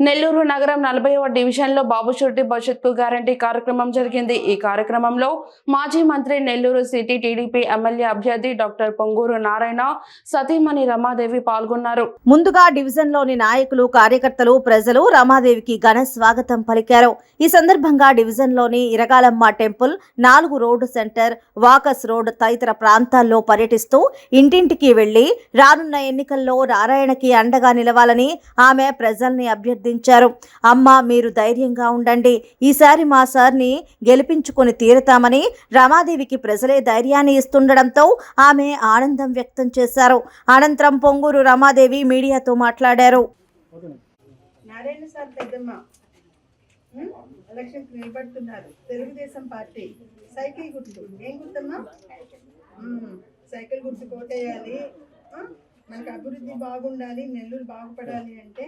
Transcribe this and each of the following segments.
నెల్లూరు నగరం నలభైవ డివిజన్లో బాబు షూటి భవిష్యత్తు గ్యారంటీ కార్యక్రమం జరిగింది. ఈ కార్యక్రమంలో మాజీ మంత్రి నెల్లూరు సిటీ టీడీపీ ఎమ్మెల్యే అభ్యర్థి డాక్టర్ పొంగూరు నారాయణ సతీమణి రమాదేవి పాల్గొన్నారు. ముందుగా డివిజన్లోని నాయకులు కార్యకర్తలు ప్రజలు రమాదేవికి ఘన స్వాగతం పలికారు. ఈ సందర్భంగా డివిజన్లోని ఇరగాలమ్మ టెంపుల్ నాలుగు రోడ్డు సెంటర్ వాకస్ రోడ్ తదితర ప్రాంతాల్లో పర్యటిస్తూ ఇంటింటికి వెళ్ళి రానున్న ఎన్నికల్లో నారాయణకి అండగా నిలవాలని ఆమె ప్రజల్ని అభ్యర్థి అభ్యర్థించారు అమ్మ మీరు ధైర్యంగా ఉండండి. ఈసారి మా సార్ని గెలిపించుకొని తీరుతామని రమాదేవికి ప్రజలే ధైర్యాన్ని ఇస్తుండడంతో ఆమె ఆనందం వ్యక్తం చేశారు. అనంతరం పొంగూరు రమాదేవి మీడియాతో మాట్లాడారు. నారాయణ సార్ పెద్దమ్మ. ఎలక్షన్కి నిలబడుతున్నారు. తెలుగుదేశం పార్టీ. సైకిల్ గుర్తు. ఏం గుర్తమ్మా? సైకిల్ గుర్తు కోటేయాలి. మనకు అభివృద్ధి బాగుండాలి నెల్లూరు బాగుపడాలి అంటే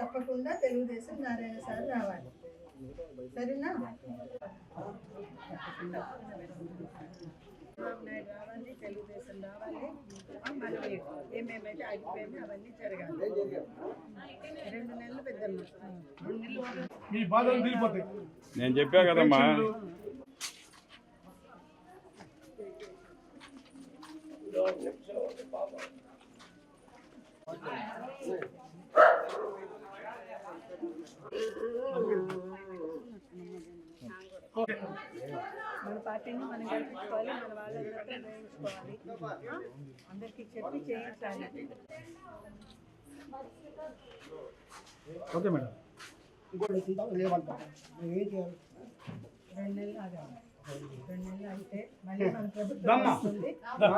తప్పకుండా తెలుగుదేశం నారాయణ సార్ రావాలి. సరేనా? చంద్రబాబు నాయుడు రావాలి తెలుగుదేశం రావాలి. మనం ఏమేమైతే అయిపోయామో అవన్నీ జరగాలి. రెండు నెలలు పెద్దమ్మ నేను చెప్పా కదమ్మా. మన పార్టీని మనం గెలిపించుకోవాలి మన వాళ్ళందరితో వేయించుకోవాలి ఆ? అందరికీ చెప్పి చేయించాలి ఓకే మేడం రెండు నెలలు ఆగాలి రెండు నెలలు అయితే మళ్ళీ మన ప్రభుత్వం దమ్మా. వస్తుంది దా.